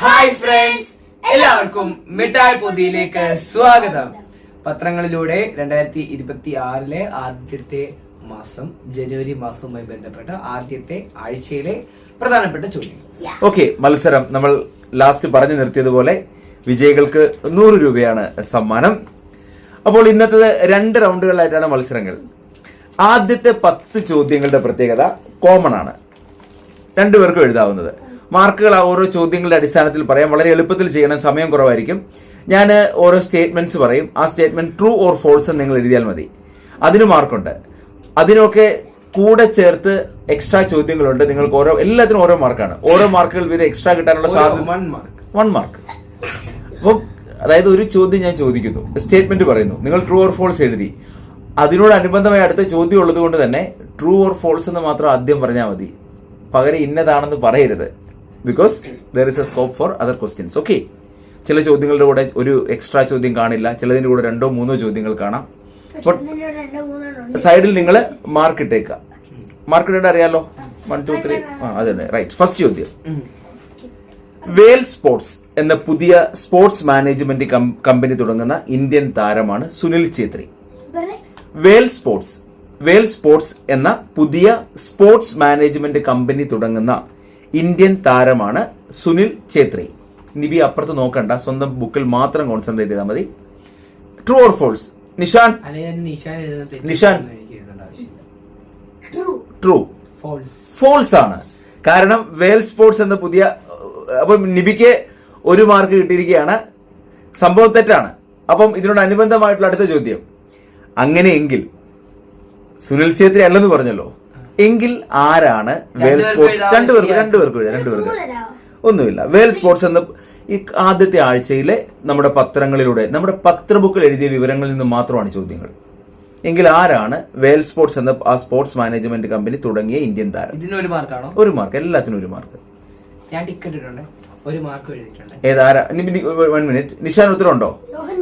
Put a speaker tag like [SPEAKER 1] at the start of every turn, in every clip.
[SPEAKER 1] Hi friends എല്ലാവർക്കും മിഠായി പൊതിയിലേക്ക് സ്വാഗതം. പത്രങ്ങളിലൂടെ രണ്ടായിരത്തി ഇരുപത്തി ആറിലെ ആദ്യത്തെ മാസം ജനുവരി മാസവുമായി ബന്ധപ്പെട്ട ആദ്യത്തെ ആഴ്ചയിലെ പ്രധാനപ്പെട്ട ചോദ്യം
[SPEAKER 2] ഓക്കെ മത്സരം. നമ്മൾ ലാസ്റ്റ് പറഞ്ഞു നിർത്തിയതുപോലെ വിജയികൾക്ക് നൂറ് രൂപയാണ് സമ്മാനം. അപ്പോൾ ഇന്നത്തെ രണ്ട് റൗണ്ടുകളിലായിട്ടാണ് മത്സരങ്ങൾ. ആദ്യത്തെ പത്ത് ചോദ്യങ്ങളുടെ പ്രത്യേകത കോമൺ ആണ്. രണ്ടുപേർക്കും എഴുതാവുന്നത്. മാർക്കുകൾ ആ ഓരോ ചോദ്യങ്ങളുടെ അടിസ്ഥാനത്തിൽ പറയാം. വളരെ എളുപ്പത്തിൽ ചെയ്യണം. സമയം കുറവായിരിക്കും. ഞാൻ ഓരോ സ്റ്റേറ്റ്മെന്റ്സ് പറയും. ആ സ്റ്റേറ്റ്മെന്റ് ട്രൂ ഓർ ഫോൾസ് എന്ന് നിങ്ങൾ എഴുതിയാൽ മതി. അതിന് മാർക്കുണ്ട്. അതിനൊക്കെ കൂടെ ചേർത്ത് എക്സ്ട്രാ ചോദ്യങ്ങളുണ്ട്. നിങ്ങൾക്ക് ഓരോ എല്ലാത്തിനും ഓരോ മാർക്കാണ്. ഓരോ മാർക്കുകൾ വീതം എക്സ്ട്രാ കിട്ടാനുള്ള സാധ്യത
[SPEAKER 1] വൺ മാർക്ക്
[SPEAKER 2] വൺ മാർക്ക് അപ്പം അതായത് ഒരു ചോദ്യം ഞാൻ ചോദിക്കുന്നു. സ്റ്റേറ്റ്മെന്റ് പറയുന്നു. നിങ്ങൾ ട്രൂ ഓർ ഫോൾസ് എഴുതി. അതിനോടനുബന്ധമായി അടുത്ത ചോദ്യം ഉള്ളത് കൊണ്ട് തന്നെ ട്രൂ ഓർ ഫോൾസ് എന്ന് മാത്രം ആദ്യം പറഞ്ഞാൽ മതി. പകരം ഇന്നതാണെന്ന് പറയരുത്. Because there is a scope for other questions okay ചില ചോദ്യങ്ങളുടെ കൂടെ ഒരു എക്സ്ട്രാ ചോദ്യം കാണില്ല. ചിലതിന്റെ കൂടെ രണ്ടോ മൂന്നോ ചോദ്യങ്ങൾ കാണാം. സൈഡിൽ നിങ്ങൾ മാർക്ക് ഇട്ടേക്കുക മാർക്ക് ഇടേണ്ട അറിയാലോ? വൺ ടു ത്രീ ആ അതെ റൈറ്റ് ഫസ്റ്റ് ചോദ്യം. വേൽ സ്പോർട്സ് എന്ന പുതിയ സ്പോർട്സ് മാനേജ്മെന്റ് കമ്പനി തുടങ്ങുന്ന ഇന്ത്യൻ താരമാണ് സുനിൽ ഛേത്രി. വേൽ സ്പോർട്സ് വേൽ സ്പോർട്സ് എന്ന പുതിയ സ്പോർട്സ് മാനേജ്മെന്റ് കമ്പനി തുടങ്ങുന്ന ഇന്ത്യൻ താരമാണ് സുനിൽ ഛേത്രി. നിബി അപ്പുറത്ത് നോക്കണ്ട സ്വന്തം ബുക്കിൽ മാത്രം കോൺസെൻട്രേറ്റ് ചെയ്താൽ മതി. True or false Nishan?
[SPEAKER 1] Nishan
[SPEAKER 3] true
[SPEAKER 2] true
[SPEAKER 1] false
[SPEAKER 2] false ആണ്. കാരണം വേൽ സ്പോർട്സ് എന്ന പുതിയ അപ്പം നിബിക്ക് ഒരു മാർക്ക് കിട്ടിയിരിക്കുകയാണ്. സംഭവം തെറ്റാണ്. അപ്പം ഇതിനോട് അനുബന്ധമായിട്ടുള്ള അടുത്ത ചോദ്യം. അങ്ങനെയെങ്കിൽ സുനിൽ ഛേത്രി അല്ലെന്ന് പറഞ്ഞല്ലോ. എങ്കിൽ ആരാണ് വേൽ സ്പോർട്സ് രണ്ടുപേർക്ക്
[SPEAKER 1] രണ്ടുപേർക്ക്.
[SPEAKER 2] രണ്ടുപേർക്കും എഴുതാം, രണ്ടുപേർക്ക്
[SPEAKER 3] തരാമോ
[SPEAKER 2] ഒന്നുമില്ല. വേൽ സ്പോർട്സ് എന്ന ഈ ആദ്യത്തെ ആഴ്ചയിലെ നമ്മുടെ പത്രങ്ങളിലൂടെ നമ്മുടെ പത്രബുക്കിൽ എഴുതിയ വിവരങ്ങളിൽ നിന്ന് മാത്രമാണ് ചോദ്യങ്ങൾ. എങ്കിൽ ആരാണ് വേൽ സ്പോർട്സ് എന്ന ആ സ്പോർട്സ് മാനേജ്മെന്റ് കമ്പനി തുടങ്ങിയ ഇന്ത്യൻ താരം?
[SPEAKER 1] ഇതിന് ഒരു മാർക്കാണോ?
[SPEAKER 2] ഒരു മാർക്ക്. എല്ലാത്തിനും ഒരു മാർക്ക്.
[SPEAKER 1] ഞാൻ ടിക്കറ്റ് ഇട്ടിട്ടുണ്ട്. ഒരു മാർക്ക് എഴുതിയിട്ടുണ്ട്.
[SPEAKER 2] ഏതാരാ വൺ മിനിറ്റ് നിഷാൻ ഉത്തരം ഉണ്ടോ
[SPEAKER 3] രോഹൻ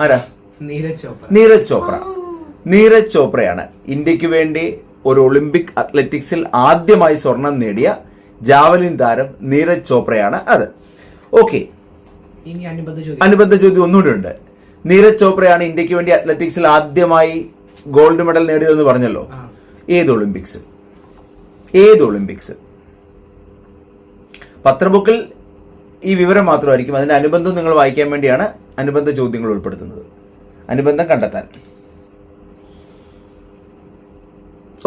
[SPEAKER 2] ആരാ?
[SPEAKER 1] നീരജ് ചോപ്ര.
[SPEAKER 2] നീരജ് ചോപ്ര. നീരജ് ചോപ്രയാണ്. ഇന്ത്യയ്ക്ക് വേണ്ടി ഒരു ഒളിമ്പിക് അത്ലറ്റിക്സിൽ ആദ്യമായി സ്വർണം നേടിയ ജാവലിൻ താരം നീരജ് ചോപ്രയാണ് അത്. ഓക്കെ.
[SPEAKER 1] ഇനി അനുബന്ധ ചോദ്യം.
[SPEAKER 2] അനുബന്ധ ചോദ്യം ഒന്നുകൂടെ ഉണ്ട്. നീരജ് ചോപ്രയാണ് ഇന്ത്യയ്ക്ക് വേണ്ടി അത്ലറ്റിക്സിൽ ആദ്യമായി ഗോൾഡ് മെഡൽ നേടിയതെന്ന് പറഞ്ഞല്ലോ. ഏത് ഒളിമ്പിക്സ്? ഏത് ഒളിമ്പിക്സ്? പത്രബുക്കിൽ ഈ വിവരം മാത്രമായിരിക്കും. അതിന്റെ അനുബന്ധം നിങ്ങൾ വായിക്കാൻ വേണ്ടിയാണ് അനുബന്ധ ചോദ്യങ്ങൾ ഉൾപ്പെടുത്തുന്നത്. അനുബന്ധം കണ്ടെത്താൻ.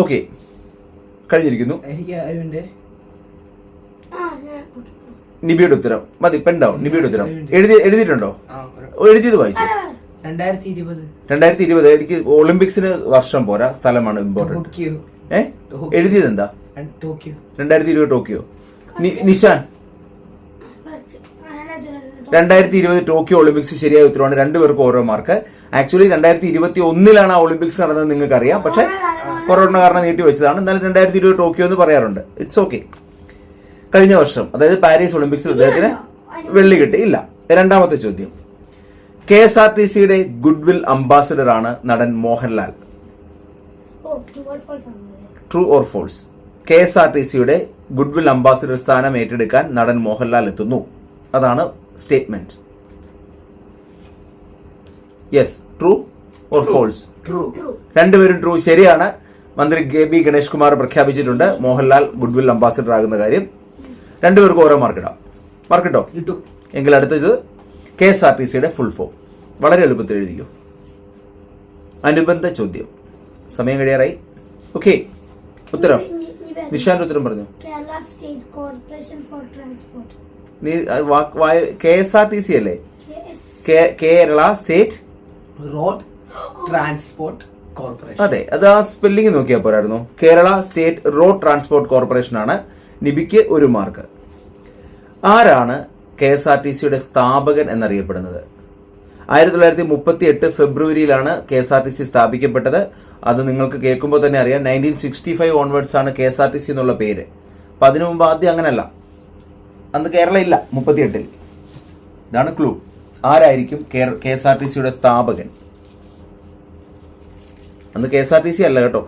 [SPEAKER 2] ഓക്കെ. കഴിഞ്ഞിരിക്കുന്നു.
[SPEAKER 1] എനിക്ക്
[SPEAKER 2] നിബിയുടെ ഉത്തരം. മതി പെൻ ഡൗൺ നിബിയുടെ ഉത്തരം. എഴുതി എഴുതിയിട്ടുണ്ടോ? എഴുതിയത് വായിച്ചു?
[SPEAKER 1] രണ്ടായിരത്തി ഇരുപത്
[SPEAKER 2] രണ്ടായിരത്തി ഇരുപത് എനിക്ക് ഒളിമ്പിക്സിന് വർഷം പോരാ. സ്ഥലമാണ് ഇമ്പോർട്ടന്റ് എഴുതിയത് എന്താ
[SPEAKER 1] ടോക്കിയോ.
[SPEAKER 2] രണ്ടായിരത്തി ഇരുപത് ടോക്കിയോ. നിഷാൻ
[SPEAKER 3] രണ്ടായിരത്തി
[SPEAKER 2] രണ്ടായിരത്തി ഇരുപത് ടോക്കിയോ ഒളിമ്പിക്സ് ശരിയായ ഉത്തരവാണ്. രണ്ടുപേർക്കും ഓരോ മാർക്ക്. ആക്ച്വലി രണ്ടായിരത്തി ഇരുപത്തി ഒന്നിലാണ് ആ ഒളിമ്പിക്സ് നടന്നത് നിങ്ങൾക്ക് അറിയാം പക്ഷെ കൊറോണ കാരണം നീട്ടി വെച്ചതാണ്. എന്നാലും രണ്ടായിരത്തി ഇരുപത് ടോക്കിയോ എന്ന് പറയാറുണ്ട്. ഇറ്റ്സ് ഓക്കെ കഴിഞ്ഞ വർഷം അതായത് പാരീസ് ഒളിമ്പിക്സിൽ അദ്ദേഹത്തിന് വെള്ളി കിട്ടി. ഇല്ല. രണ്ടാമത്തെ ചോദ്യം. കെ എസ് ആർ ടി സിയുടെ ഗുഡ്വിൽ അംബാസിഡർ ആണ് നടൻ മോഹൻലാൽ.
[SPEAKER 3] ഓ true or false
[SPEAKER 2] true or false K S R T സിയുടെ ഗുഡ് വിൽ അംബാസിഡർ സ്ഥാനം ഏറ്റെടുക്കാൻ നടൻ മോഹൻലാൽ എത്തുന്നു. അതാണ് statement yes true or false
[SPEAKER 1] true
[SPEAKER 2] രണ്ടുപേരും ട്രൂ ശരിയാണ്. മന്ത്രി കെ ബി ഗണേഷ് കുമാർ പ്രഖ്യാപിച്ചിട്ടുണ്ട്. മോഹൻലാൽ ഗുഡ്വിൽ അംബാസിഡർ ആകുന്ന കാര്യം. രണ്ടുപേർക്കും ഓരോ മാർക്കിടാം മാർക്കിട്ടോ
[SPEAKER 1] കിട്ടു.
[SPEAKER 2] എങ്കിൽ അടുത്തത് കെ എസ് ആർ ടി സിയുടെ ഫുൾ ഫോം വളരെ എളുപ്പത്തിൽ എഴുതിക്കൂ. അനുബന്ധ ചോദ്യം. സമയം കഴിയാറായി. ഓക്കെ ഉത്തരം. നിഷാന്റെ ഉത്തരം പറഞ്ഞു.
[SPEAKER 3] Kerala state corporation for transport.
[SPEAKER 2] നീ K S R T C അല്ലേ?
[SPEAKER 3] K
[SPEAKER 2] Kerala state
[SPEAKER 1] road transport.
[SPEAKER 2] അതെ അത് ആ സ്പെല്ലിംഗ് നോക്കിയാൽ പോരായിരുന്നു. Kerala state road transport corporation ആണ് നിബിക്ക് ഒരു മാർക്ക്. ആരാണ് കെ എസ് ആർ ടി സിയുടെ സ്ഥാപകൻ എന്നറിയപ്പെടുന്നത്? ആയിരത്തി തൊള്ളായിരത്തി മുപ്പത്തി എട്ട് ഫെബ്രുവരിയിലാണ് K S R T C സ്ഥാപിക്കപ്പെട്ടത്. അത് നിങ്ങൾക്ക് കേൾക്കുമ്പോൾ തന്നെ അറിയാം നയന്റീൻ സിക്സ്റ്റി ഫൈവ് ഓൺവേർഡ്സ് ആണ് K S R T C എന്നുള്ള പേര്. അപ്പൊ അതിനു മുമ്പ് ആദ്യം അങ്ങനല്ല. അന്ന് കേരള ഇല്ല മുപ്പത്തിയെട്ടിൽ. ഇതാണ് ക്ലൂ ആരായിരിക്കും കെ എസ് ആർ ടി സിയുടെ സ്ഥാപകൻ? അന്ന് K S R T C അല്ല കേട്ടോ.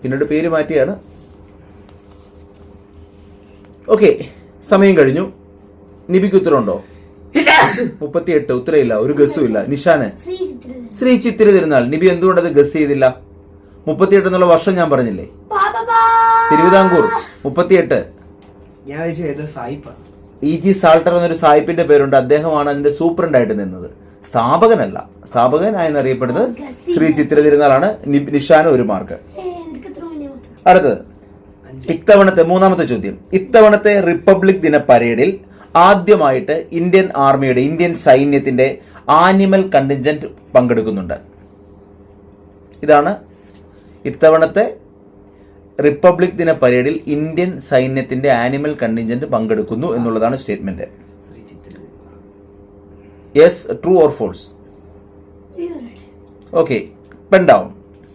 [SPEAKER 2] പിന്നീട് പേര് മാറ്റിയാണ്. ഓക്കെ സമയം കഴിഞ്ഞു. നിബിക്ക് ഉത്തരവുണ്ടോ? മുപ്പത്തിയെട്ട് ഉത്തരയില്ല ഒരു ഗസ്സും ഇല്ല നിഷാന്.
[SPEAKER 3] ശ്രീ
[SPEAKER 2] ചിത്തിരി തിരുനാൾ നിബി എന്തുകൊണ്ടത് ഗസ് ചെയ്തില്ല? മുപ്പത്തിയെട്ട് എന്നുള്ള വർഷം ഞാൻ പറഞ്ഞില്ലേ? തിരുവിതാംകൂർ. മുപ്പത്തിയെട്ട്. ഇ ജി സാൾട്ടർ എന്നൊരു സായിപ്പിന്റെ പേരുണ്ട്. അദ്ദേഹമാണ് അതിന്റെ സൂപ്രണ്ടായിട്ട് നിന്നത്. സ്ഥാപകനല്ല. സ്ഥാപകനായി എന്നറിയപ്പെടുന്നത് ശ്രീ ചിത്ര തിരുനാളാണ്. നി- ഒരു മാർക്ക്. അടുത്തത്. ഇത്തവണത്തെ മൂന്നാമത്തെ ചോദ്യം. ഇത്തവണത്തെ റിപ്പബ്ലിക് ദിന പരേഡിൽ ആദ്യമായിട്ട് ഇന്ത്യൻ ആർമിയുടെ ഇന്ത്യൻ സൈന്യത്തിന്റെ ആനിമൽ കണ്ടിൻജന്റ് പങ്കെടുക്കുന്നുണ്ട്. ഇതാണ് ഇത്തവണത്തെ റിപ്പബ്ലിക് ദിന പരേഡിൽ ഇന്ത്യൻ സൈന്യത്തിന്റെ ആനിമൽ കണ്ടിൻജന്റ് പങ്കെടുക്കുന്നു എന്നുള്ളതാണ് statement. Yes true or false. Okay pen down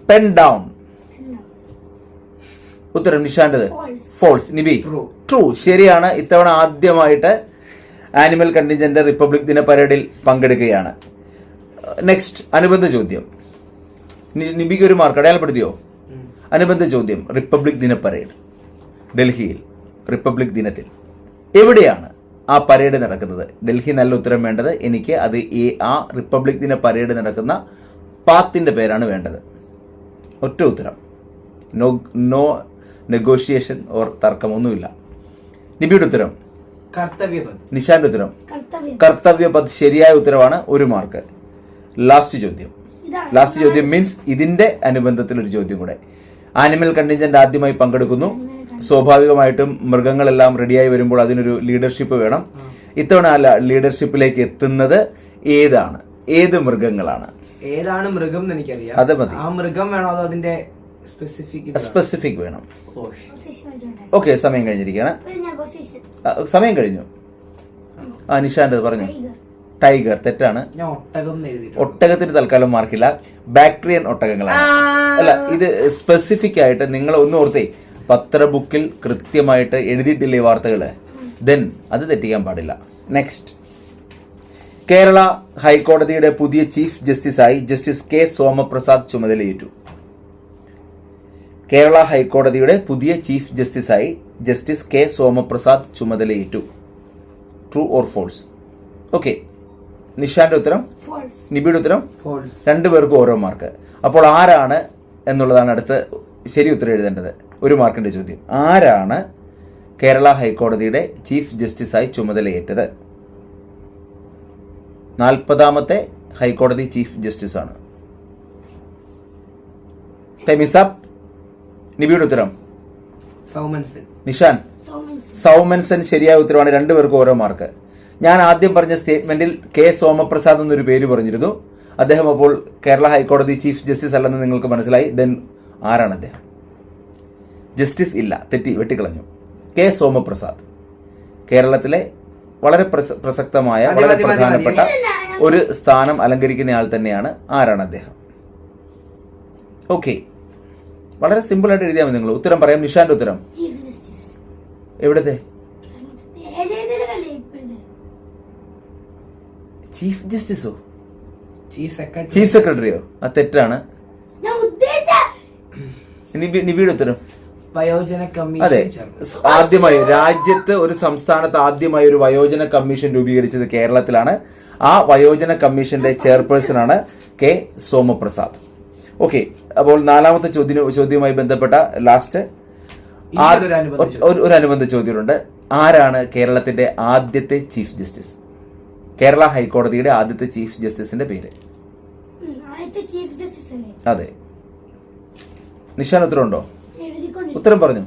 [SPEAKER 2] pen down ഉത്തരം നിഷാന്റത്. ഫോൾസ് നിബി. ട്രൂ ശരിയാണ്. ഇത്തവണ ആദ്യമായിട്ട് ആനിമൽ കണ്ടിജന്റ് റിപ്പബ്ലിക് ദിന പരേഡിൽ പങ്കെടുക്കുകയാണ്. നെക്സ്റ്റ് അനുബന്ധ ചോദ്യം. നി- നിബിക്ക് ഒരു മാർക്ക് അടയാളപ്പെടുത്തിയോ? അനുബന്ധ ചോദ്യം റിപ്പബ്ലിക് ദിന പരേഡ്. ഡൽഹിയിൽ റിപ്പബ്ലിക് ദിനത്തിൽ. എവിടെയാണ്? ആ പരേഡ് നടക്കുന്നത്. ഡൽഹി നല്ല ഉത്തരം വേണ്ടത് എനിക്ക് അത് ഈ ആ റിപ്പബ്ലിക് ദിന പരേഡ് നടക്കുന്ന പാത്തിന്റെ പേരാണ് വേണ്ടത്. ഒറ്റ ഉത്തരം. നോ നോ നെഗോഷിയേഷൻ ഓർ തർക്കമൊന്നുമില്ല. നിബിയുടെ ഉത്തരം. നിശാന്റെ ഉത്തരം. കർത്തവ്യപത് ശരിയായ ഉത്തരവാണ് ഒരു മാർക്ക്. ലാസ്റ്റ് ചോദ്യം.
[SPEAKER 3] ഇതാണ്.
[SPEAKER 2] ലാസ്റ്റ് ചോദ്യം മീൻസ് ഇതിന്റെ അനുബന്ധത്തിൽ ഒരു ചോദ്യം കൂടെ. ആനിമൽ കണ്ടിജന്റ് ആദ്യമായി പങ്കെടുക്കുന്നു. സ്വാഭാവികമായിട്ടും മൃഗങ്ങളെല്ലാം റെഡിയായി വരുമ്പോൾ അതിനൊരു ലീഡർഷിപ്പ് വേണം. ഇത്തവണ അല്ല ലീഡർഷിപ്പിലേക്ക് എത്തുന്നത് ഏതാണ്? ഏത് മൃഗങ്ങളാണ്?
[SPEAKER 1] ഏതാണ് മൃഗം എന്ന് എനിക്കറിയാം.
[SPEAKER 2] അത് മതി.
[SPEAKER 1] ആ മൃഗം വേണോ അതോ അതിന്റെ സ്പെസിഫിക്
[SPEAKER 2] സ്പെസിഫിക് വേണം? ഓക്കെ സമയം കഴിഞ്ഞിരിക്കുകയാണ്. സമയം കഴിഞ്ഞു. ആ നിഷാന്റെ പറഞ്ഞു?
[SPEAKER 3] ടൈഗർ
[SPEAKER 2] തെറ്റാണ്. ഒട്ടകത്തിന് തൽക്കാലം മാർക്കില്ല ബാക്ടീരിയൻ ഒട്ടകങ്ങളാണ്. അല്ല ഇത് സ്പെസിഫിക് ആയിട്ട് നിങ്ങൾ ഒന്ന് ഓർത്തേ. പത്ര ബുക്കിൽ കൃത്യമായിട്ട് എഴുതിയിട്ടില്ലേ ഈ വാർത്തകൾ? ദെൻ അത് തെറ്റിക്കാൻ പാടില്ല. നെക്സ്റ്റ് കേരള ഹൈക്കോടതിയുടെ പുതിയ ചീഫ് ജസ്റ്റിസായി ജസ്റ്റിസ് കെ സോമപ്രസാദ് ചുമതലയേറ്റു. കേരള ഹൈക്കോടതിയുടെ പുതിയ ചീഫ് ജസ്റ്റിസായി ജസ്റ്റിസ് കെ സോമപ്രസാദ് ചുമതലയേറ്റു. ട്രൂ ഓർ ഫോൾസ് ഓക്കെ നിഷാന്റെ ഉത്തരം?
[SPEAKER 3] ഫോൾസ്
[SPEAKER 2] നിബിയുടെ ഉത്തരം?
[SPEAKER 1] ഫോൾസ്
[SPEAKER 2] രണ്ടുപേർക്കും ഓരോ മാർക്ക് അപ്പോൾ ആരാണ് എന്നുള്ളതാണ് അടുത്ത് ശരി ഉത്തരം എഴുതേണ്ടത്. ഒരു മാർക്കിന്റെ ചോദ്യം. ആരാണ് കേരള ഹൈക്കോടതിയുടെ ചീഫ് ജസ്റ്റിസായി ചുമതലയേറ്റത്? നാൽപ്പതാമത്തെ ഹൈക്കോടതി ചീഫ് ജസ്റ്റിസ് ആണ് ടൈമിസപ്പ് നിബിയുടെ ഉത്തരം.
[SPEAKER 1] സൗമൻസൻ
[SPEAKER 2] നിഷാൻ.
[SPEAKER 3] സോമൻസ്
[SPEAKER 2] സൗമൻസൻ ശരിയായ ഉത്തരവാണ് രണ്ടുപേർക്കും ഓരോ മാർക്ക്. ഞാൻ ആദ്യം പറഞ്ഞ സ്റ്റേറ്റ്മെന്റിൽ കെ സോമപ്രസാദ് എന്നൊരു പേര് പറഞ്ഞിരുന്നു. അദ്ദേഹം അപ്പോൾ കേരള ഹൈക്കോടതി ചീഫ് ജസ്റ്റിസ് അല്ലെന്ന് നിങ്ങൾക്ക് മനസ്സിലായി. ദെൻ ആരാണ് അദ്ദേഹം? ജസ്റ്റിസ് ഇല്ല തെറ്റി വെട്ടിക്കളഞ്ഞു. കെ. സോമപ്രസാദ്. കേരളത്തിലെ വളരെ പ്രസ- പ്രസക്തമായ വളരെ പ്രധാനപ്പെട്ട ഒരു സ്ഥാനം അലങ്കരിക്കുന്ന ആൾ തന്നെയാണ് ആരാണ് അദ്ദേഹം? ഓക്കെ. വളരെ സിമ്പിൾ ആയിട്ട് എഴുതിയാൽ മതി നിങ്ങൾ. ഉത്തരം പറയാം. നിഷാന്റെ ഉത്തരം. എവിടത്തെ? ചീഫ് ജസ്റ്റിസോ?
[SPEAKER 1] Chief secretary.
[SPEAKER 2] ചീഫ് സെക്രട്ടറിയോ? ആ തെറ്റാണ്. നിബിയുടെ ഉത്തരം?
[SPEAKER 1] വയോജന
[SPEAKER 2] അതെ.
[SPEAKER 1] കമ്മീഷൻ
[SPEAKER 2] ആദ്യമായി രാജ്യത്ത് ഒരു സംസ്ഥാനത്ത് ആദ്യമായി ഒരു വയോജന കമ്മീഷൻ രൂപീകരിച്ചത് കേരളത്തിലാണ്. ആ വയോജന കമ്മീഷന്റെ ചെയർപേഴ്സൺ ആണ് കെ സോമപ്രസാദ്. ഓക്കെ അപ്പോൾ നാലാമത്തെ ചോദ്യം ചോദ്യവുമായി ബന്ധപ്പെട്ട ലാസ്റ്റ്.
[SPEAKER 1] ഇനിയൊരു അനുബന്ധ ചോദ്യം.
[SPEAKER 2] ഒരു അനുബന്ധ ചോദ്യമുണ്ട്. ആരാണ് കേരളത്തിന്റെ ആദ്യത്തെ ചീഫ് ജസ്റ്റിസ്? കേരള ഹൈക്കോടതിയുടെ ആദ്യത്തെ ചീഫ് ജസ്റ്റിസിന്റെ പേര്.
[SPEAKER 3] ആദ്യത്തെ ചീഫ് ജസ്റ്റിസ് അല്ലേ?
[SPEAKER 2] അതെ. നിഷാൻ ഉത്തരവുണ്ടോ
[SPEAKER 3] ഉണ്ടോ?
[SPEAKER 2] ഉത്തരം പറഞ്ഞു.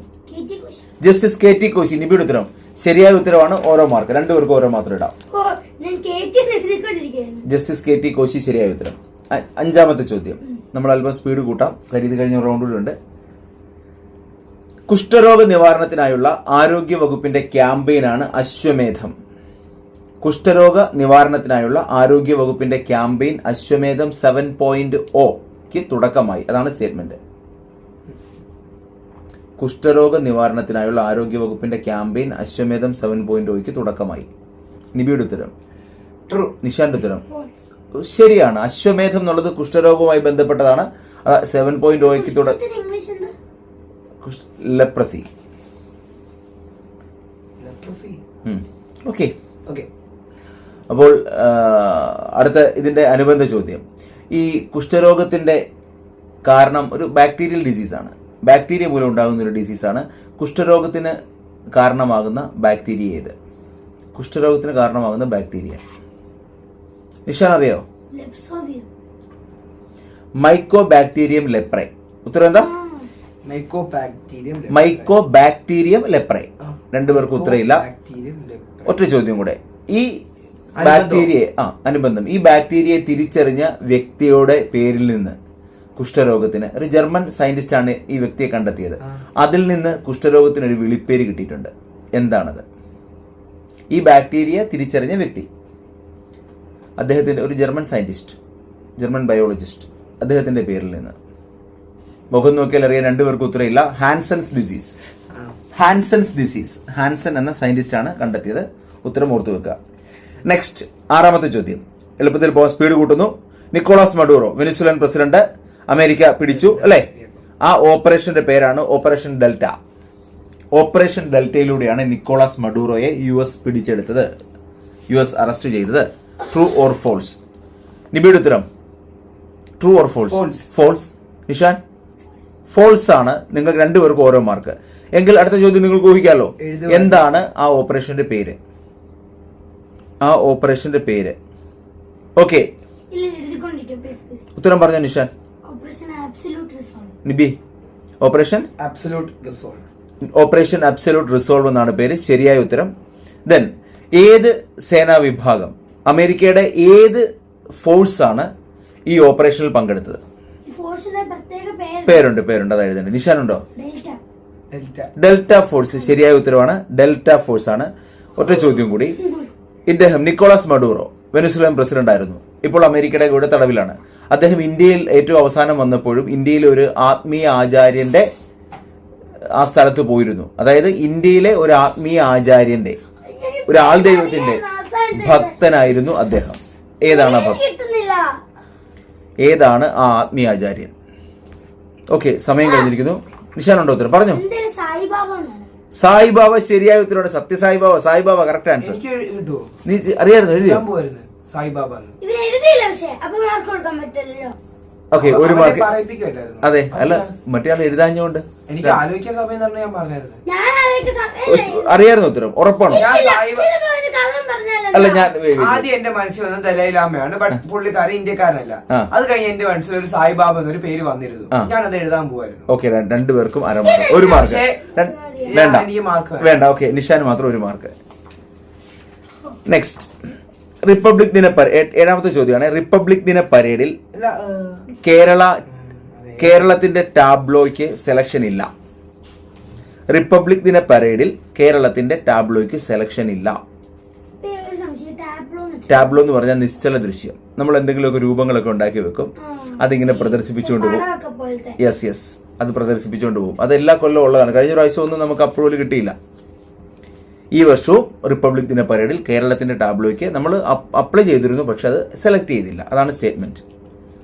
[SPEAKER 2] ജസ്റ്റിസ് കെ ടി കോശി നിബിയുടെ ഉത്തരം. ശരിയായ ഉത്തരവാണ് ഓരോ മാർക്ക് രണ്ടുപേർക്കും ഓരോ മാത്രം ഇടാം. ജസ്റ്റിസ് കെ ടി കോശി ശരിയായ ഉത്തരം. അഞ്ചാമത്തെ ചോദ്യം. നമ്മൾ അല്പം സ്പീഡ് കൂട്ടാം. കരുതി കഴിഞ്ഞ റൗണ്ട് കൂടെ ഉണ്ട്. കുഷ്ഠരോഗ നിവാരണത്തിനായുള്ള ആരോഗ്യ വകുപ്പിന്റെ ക്യാമ്പയിനാണ് അശ്വമേധം. കുഷ്ഠരോഗ നിവാരണത്തിനായുള്ള ആരോഗ്യ വകുപ്പിന്റെ ക്യാമ്പയിൻ അശ്വമേധം സെവൻ പോയിന്റ് ഒക്ക് തുടക്കമായി. അതാണ് സ്റ്റേറ്റ്മെന്റ് കുഷ്ഠരോഗ നിവാരണത്തിനായുള്ള ആരോഗ്യവകുപ്പിന്റെ ക്യാമ്പയിൻ അശ്വമേധം സെവൻ പോയിന്റ് ഒയ്ക്ക് തുടക്കമായി. നിബിയുടെ ഉത്തരം.
[SPEAKER 1] ട്രൂ.
[SPEAKER 2] നിഷാന്റെ ഉത്തരം. ശരിയാണ്. അശ്വമേധം എന്നുള്ളത് കുഷ്ഠരോഗവുമായി ബന്ധപ്പെട്ടതാണ്. സെവൻ പോയിന്റ് ഒയ്ക്ക് തുട ലെപ്രസി. ഓക്കെ.
[SPEAKER 1] ഓക്കെ.
[SPEAKER 2] അപ്പോൾ അടുത്ത ഇതിന്റെ അനുബന്ധ ചോദ്യം. ഈ കുഷ്ഠരോഗത്തിന്റെ കാരണം ഒരു ബാക്ടീരിയൽ ഡിസീസാണ് ബാക്ടീരിയ മൂലം ഉണ്ടാകുന്ന ഒരു ഡിസീസാണ് കുഷ്ഠരോഗത്തിന് കാരണമാകുന്ന ബാക്ടീരിയ ഇത്. കുഷ്ഠരോഗത്തിന് കാരണമാകുന്ന ബാക്ടീരിയ നിഷാൻ അറിയോ? മൈക്കോ ബാക്ടീരിയം ലെപ്രൈ ഉത്തരം എന്താ?
[SPEAKER 1] മൈക്കോ ബാക്ടീരിയം
[SPEAKER 2] മൈക്കോ ബാക്ടീരിയം ലെപ്രൈ രണ്ടുപേർക്കും ഉത്തരയില്ല
[SPEAKER 1] ബാക്ടീരിയം
[SPEAKER 2] ഒറ്റ ചോദ്യം കൂടെ. ഈ
[SPEAKER 1] ബാക്ടീരിയ
[SPEAKER 2] ബാക്ടീരിയയെ ആ അനുബന്ധം. ഈ ബാക്ടീരിയയെ തിരിച്ചറിഞ്ഞ വ്യക്തിയുടെ പേരിൽ നിന്ന് കുഷ്ഠരോഗത്തിന്. ഒരു ജർമ്മൻ സയന്റിസ്റ്റ് ആണ് ഈ വ്യക്തിയെ കണ്ടെത്തിയത്. അതിൽ നിന്ന് കുഷ്ഠരോഗത്തിന് ഒരു വിളിപ്പേര് കിട്ടിയിട്ടുണ്ട്. എന്താണത്? ഈ ബാക്ടീരിയ തിരിച്ചറിഞ്ഞ വ്യക്തി. അദ്ദേഹത്തിന്റെ ഒരു ജർമ്മൻ സയന്റിസ്റ്റ് ജർമ്മൻ ബയോളജിസ്റ്റ് അദ്ദേഹത്തിന്റെ പേരിൽ നിന്ന്. മുഖം നോക്കിയാൽ അറിയാൻ രണ്ടുപേർക്കും ഉത്തരയില്ല Hansen's disease. Hansen's disease. Hansen എന്ന സയന്റിസ്റ്റ് ആണ് കണ്ടെത്തിയത്. ഉത്തരം ഓർത്തു വെക്കുക. നെക്സ്റ്റ് ആറാമത്തെ ചോദ്യം. എളുപ്പത്തിൽ പോകാൻ സ്പീഡ് കൂട്ടുന്നു. Nicolas Maduro Venezuelan president America പിടിച്ചു അല്ലേ? ആ ഓപ്പറേഷന്റെ പേരാണ് ഓപ്പറേഷൻ ഡെൽറ്റ. ഓപ്പറേഷൻ ഡെൽറ്റയിലൂടെയാണ് നിക്കോളാസ് മഡൂറോയെ യു എസ് പിടിച്ചെടുത്തത്. യു എസ് അറസ്റ്റ് ചെയ്തത്. True or false? നിബിയുടെ ഉത്തരം. True or false? False. Nishan? False ആണ്. നിങ്ങൾ രണ്ടുപേർക്കും ഓരോ മാർക്ക്. എങ്കിൽ അടുത്ത ചോദ്യം നിങ്ങൾക്ക് ഊഹിക്കാലോ. എന്താണ് ആ ഓപ്പറേഷന്റെ പേര്? ആ ഓപ്പറേഷന്റെ പേര്. ഓക്കെ. ഉത്തരം പറഞ്ഞ Nishan? Nibi operation
[SPEAKER 1] absolute resolve
[SPEAKER 2] operation absolute resolve എന്നാണ് പേര് ശരിയായ ഉത്തരം. ദെൻ ഏത് സേനാ വിഭാഗം? അമേരിക്കയുടെ ഏത് ഫോഴ്സ് ആണ് ഈ ഓപ്പറേഷനിൽ പങ്കെടുത്തത്?
[SPEAKER 3] ഈ ഫോഴ്സിന്റെ പ്രത്യേക പേര്
[SPEAKER 2] പേരുണ്ട് പേരുണ്ട്. അത് എഴുതേണ്ടത് നിഷാനുണ്ടോ?
[SPEAKER 3] ഡെൽറ്റ.
[SPEAKER 1] ഡെൽറ്റ.
[SPEAKER 2] ഡെൽറ്റ ഫോഴ്സ് ശരിയായ ഉത്തരവാണ്. ഡെൽറ്റ ഫോഴ്സ് ആണ്. ഒറ്റ ചോദ്യം കൂടി. ഇദ്ദേഹം നിക്കോളാസ് മഡൂറോ വെനുസുലൻ പ്രസിഡന്റ് ആയിരുന്നു ഇപ്പോൾ അമേരിക്കയുടെ കൂടെ തടവിലാണ്. അദ്ദേഹം ഇന്ത്യയിൽ ഏറ്റവും അവസാനം വന്നപ്പോഴും ഇന്ത്യയിലെ ഒരു ആത്മീയ ആചാര്യന്റെ ആ സ്ഥലത്ത് പോയിരുന്നു. അതായത് ഇന്ത്യയിലെ ഒരു ആത്മീയ ആചാര്യന്റെ ഒരു ആൾ ദൈവത്തിന്റെ ഭക്തനായിരുന്നു അദ്ദേഹം. ഏതാണ് ആ ഭക്തൻ? ഏതാണ് ആ ആത്മീയ ആചാര്യൻ? ഓക്കെ സമയം കഴിഞ്ഞിരിക്കുന്നു. നിഷാനുണ്ടോ ഉത്തരം? പറഞ്ഞു.
[SPEAKER 3] സായിബാബ
[SPEAKER 2] ശരിയായ ഉത്തരവാണ് സത്യ സായിബാബ സായിബാബ കറക്റ്റ് ആൻസർ നീ അറിയായിരുന്നു എഴുതിയോ?
[SPEAKER 1] സായിബാബ.
[SPEAKER 3] എഴുതിയില്ല പക്ഷേ അപ്പൊ മാർക്ക് കൊടുക്കാൻ പറ്റില്ലല്ലോ.
[SPEAKER 2] ഓക്കെ ഒരു മാർക്ക്
[SPEAKER 1] പറയിപ്പിക്കുമല്ലായിരുന്നു.
[SPEAKER 2] അതെ അല്ല. മറ്റേ ആൾ എഴുതാഞ്ഞോണ്ട്?
[SPEAKER 1] എനിക്ക് ആലോചിക്കാൻ സമയം തന്നെ ഞാൻ പറഞ്ഞായിരുന്നു.
[SPEAKER 2] അറിയായിരുന്നു ഉത്തരം ഉറപ്പാണോ? അല്ല ഞാൻ.
[SPEAKER 1] ആദ്യം എന്റെ മനസ്സിൽ വന്നത് ദലൈലാമയാണ് ബട്ട് പുള്ളിക്കാരൻ ഇന്ത്യക്കാരനല്ല. അത് കഴിഞ്ഞ് എന്റെ മനസ്സിൽ ഒരു സായിബാബ എന്നൊരു പേര് വന്നിരുന്നു.
[SPEAKER 2] ഞാൻ
[SPEAKER 1] അത് എഴുതാൻ പോവായിരുന്നു.
[SPEAKER 2] ഓക്കെ രണ്ടുപേർക്കും അര മാർക്ക് ഒരു മാർക്ക് വേണ്ട.
[SPEAKER 1] എനിക്ക് മാർക്ക്
[SPEAKER 2] വേണ്ട ഓക്കെ നിഷാന് മാത്രം ഒരു മാർക്ക് നെക്സ്റ്റ് റിപ്പബ്ലിക് ദിന ഏഴാമത്തെ ചോദ്യമാണ്. റിപ്പബ്ലിക് ദിന പരേഡിൽ കേരള കേരളത്തിന്റെ ടാബ്ലോയ്ക്ക് സെലക്ഷൻ ഇല്ല. റിപ്പബ്ലിക് ദിന പരേഡിൽ കേരളത്തിന്റെ ടാബ്ലോയ്ക്ക് സെലക്ഷൻ ഇല്ല.
[SPEAKER 3] ടാബ്ലോ എന്ന്
[SPEAKER 2] പറഞ്ഞാൽ നിശ്ചല ദൃശ്യം. നമ്മൾ എന്തെങ്കിലുമൊക്കെ രൂപങ്ങളൊക്കെ ഉണ്ടാക്കി വെക്കും. അതിങ്ങനെ പ്രദർശിപ്പിച്ചുകൊണ്ട് പോകും. യെസ് യെസ് അത് പ്രദർശിപ്പിച്ചുകൊണ്ട് പോകും. അത് എല്ലാ കൊല്ലം ഉള്ളതാണ്. കഴിഞ്ഞ പ്രാവശ്യം ഒന്നും നമുക്ക് അപ്രൂവൽ കിട്ടിയില്ല. ഈ വർഷവും റിപ്പബ്ലിക് ദിന പരേഡിൽ കേരളത്തിന്റെ ടാബ്ലോയ്ക്ക് നമ്മൾ അപ്ലൈ ചെയ്തിരുന്നു പക്ഷെ അത് സെലക്ട് ചെയ്തില്ല. അതാണ് statement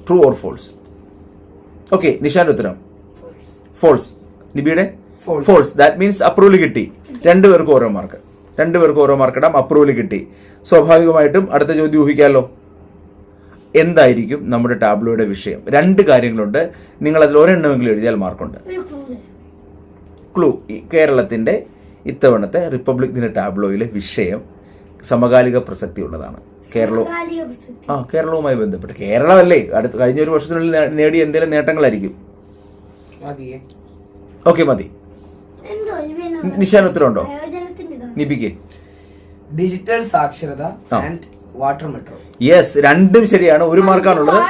[SPEAKER 2] true or false okay നിഷാന്റെ ഉത്തരം. ഫോൾസ് നിബിയുടെ? ഫോൾസ് ദാറ്റ് മീൻസ് അപ്രൂവൽ കിട്ടി. രണ്ടുപേർക്കും ഓരോ മാർക്ക് രണ്ടുപേർക്കും ഓരോ മാർക്ക് ഇടാം അപ്രൂവൽ കിട്ടി. സ്വാഭാവികമായിട്ടും അടുത്ത ചോദ്യം ഊഹിക്കാമല്ലോ എന്തായിരിക്കും നമ്മുടെ ടാബ്ലോയുടെ വിഷയം? രണ്ട് കാര്യങ്ങളുണ്ട്. നിങ്ങൾ അതിൽ ഒരെണ്ണമെങ്കിലും എഴുതിയാൽ മാർക്കുണ്ട്
[SPEAKER 3] ക്ലൂ
[SPEAKER 2] കേരളത്തിന്റെ ഇത്തവണത്തെ റിപ്പബ്ലിക് ദിന ടാബ്ലോയിലെ വിഷയം സമകാലിക പ്രസക്തി ഉള്ളതാണ്. കേരളവും
[SPEAKER 3] സമകാലിക പ്രസക്തി.
[SPEAKER 2] ആ കേരളവുമായി ബന്ധപ്പെട്ട്. കേരളമല്ലേ? അടുത്ത കഴിഞ്ഞ ഒരു വർഷത്തിനുള്ളിൽ നേടിയ എന്തെങ്കിലും നേട്ടങ്ങളായിരിക്കും. ഓക്കെ മതി. ഉത്തരവുണ്ടോ? നിപിക്ക്.
[SPEAKER 1] ഡിജിറ്റൽ സാക്ഷരത ആൻഡ് വാട്ടർ മെട്രോ
[SPEAKER 2] യെസ് രണ്ടും ശരിയാണ്. ഒരു മാർക്കാണുള്ളത്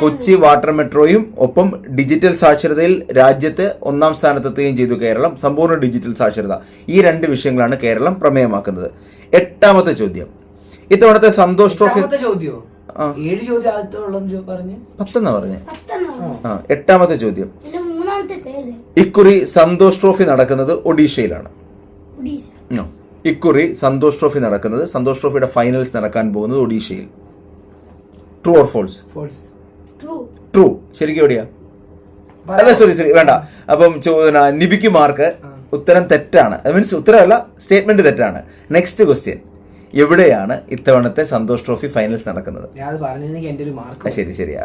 [SPEAKER 2] കൊച്ചി വാട്ടർ മെട്രോയും ഒപ്പം ഡിജിറ്റൽ സാക്ഷരതയിൽ രാജ്യത്ത് ഒന്നാം സ്ഥാനത്തെത്തുകയും ചെയ്തു കേരളം. സമ്പൂർണ ഡിജിറ്റൽ സാക്ഷരത. ഈ രണ്ട് വിഷയങ്ങളാണ് കേരളം പ്രമേയമാക്കുന്നത്. എട്ടാമത്തെ ചോദ്യം. ഇത്തവണത്തെ സന്തോഷ് ട്രോഫി
[SPEAKER 1] ഏഴ് ചോദ്യം പറഞ്ഞു.
[SPEAKER 2] പത്തെന്നാ പറഞ്ഞേ? ആ എട്ടാമത്തെ ചോദ്യം. ഇക്കുറി സന്തോഷ് ട്രോഫി നടക്കുന്നത് ഒഡീഷയിലാണ്.
[SPEAKER 3] ഒഡീഷ.
[SPEAKER 2] ഇക്കുറി സന്തോഷ് ട്രോഫി നടക്കുന്നത് സന്തോഷ് ട്രോഫിയുടെ ഫൈനൽസ് നടക്കാൻ പോകുന്നത് ഒഡീഷയിൽ. ട്രൂ ഓർ ഫോൾസ്
[SPEAKER 3] ട്രൂ
[SPEAKER 2] ശരിക്കും എവിടെയാ? അല്ല സോറി സോറി വേണ്ട. അപ്പം നിബിക്ക് മാർക്ക് ഉത്തരം തെറ്റാണ്. മീൻസ് ഉത്തരമല്ല സ്റ്റേറ്റ്മെന്റ് തെറ്റാണ്. നെക്സ്റ്റ് ക്വസ്റ്റ്യൻ എവിടെയാണ് ഇത്തവണത്തെ സന്തോഷ് ട്രോഫി ഫൈനൽസ് നടക്കുന്നത്?
[SPEAKER 1] ഞാൻ അത് പറഞ്ഞെങ്കിൽ എന്റെ ഒരു മാർക്ക്
[SPEAKER 2] ശരി ശരിയാ.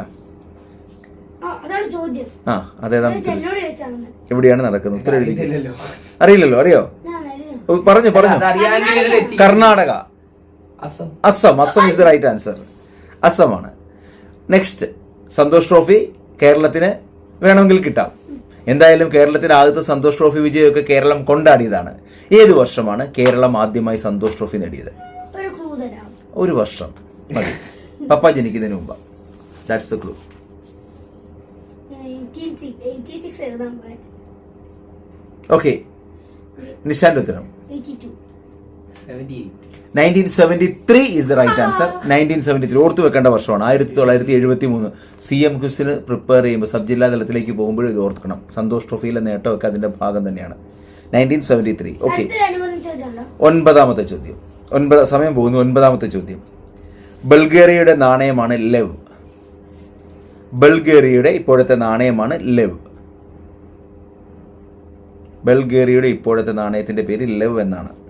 [SPEAKER 3] ആ അതേതാണ്
[SPEAKER 2] എവിടെയാണ് നടക്കുന്നത്? ഉത്തരം എഴുതിയില്ലല്ലോ
[SPEAKER 1] അറിയില്ലല്ലോ.
[SPEAKER 2] അറിയോ? പറഞ്ഞു പറഞ്ഞു. Karnataka.
[SPEAKER 1] Assam.
[SPEAKER 2] Assam Assam is the right answer അസമാണ്. Next Santosh trophy കേരളത്തിന് വേണമെങ്കിൽ കിട്ടാം. എന്തായാലും കേരളത്തിൽ ആദ്യത്തെ സന്തോഷ് ട്രോഫി വിജയമൊക്കെ കേരളം കൊണ്ടാടിയതാണ്. ഏത് വർഷമാണ് കേരളം ആദ്യമായി സന്തോഷ് ട്രോഫി നേടിയത്?
[SPEAKER 3] ഒരു ക്ലൂ തരാം.
[SPEAKER 2] ഒരു വർഷം. മതി. പപ്പ ജനിക്കുന്നതിന് മുമ്പ്. ദാറ്റ്സ് ദ ക്ലൂ ഓക്കെ നിശാന്റെ ഉത്തരം.
[SPEAKER 3] Nineteen
[SPEAKER 1] seventy
[SPEAKER 2] three is the right answer nineteen seventy three ഓർത്തു വെക്കേണ്ട വർഷമാണ്. ആയിരത്തി തൊള്ളായിരത്തി എഴുപത്തി മൂന്ന് സി എം ക്വിസിന് പ്രിപ്പയർ ചെയ്യുമ്പോൾ സബ് ജില്ലാ തലത്തിലേക്ക് പോകുമ്പോഴും ഇത് ഓർക്കണം. സന്തോഷ് ട്രോഫിയിലെ നേട്ടമൊക്കെ അതിന്റെ ഭാഗം തന്നെയാണ്. നയന്റീൻ സെവന്റി ത്രീ ഓക്കെ ഒൻപതാമത്തെ ചോദ്യം. ഒൻപത് സമയം പോകുന്നു. ഒൻപതാമത്തെ ചോദ്യം. ബൾഗേറിയയുടെ നാണയമാണ് ലെവ്. ബൾഗേറിയയുടെ ഇപ്പോഴത്തെ നാണയമാണ് ലെവ്. ബൾഗേറിയയുടെ ഇപ്പോഴത്തെ നാണയത്തിന്റെ പേര് ലെവ് എന്നാണ്.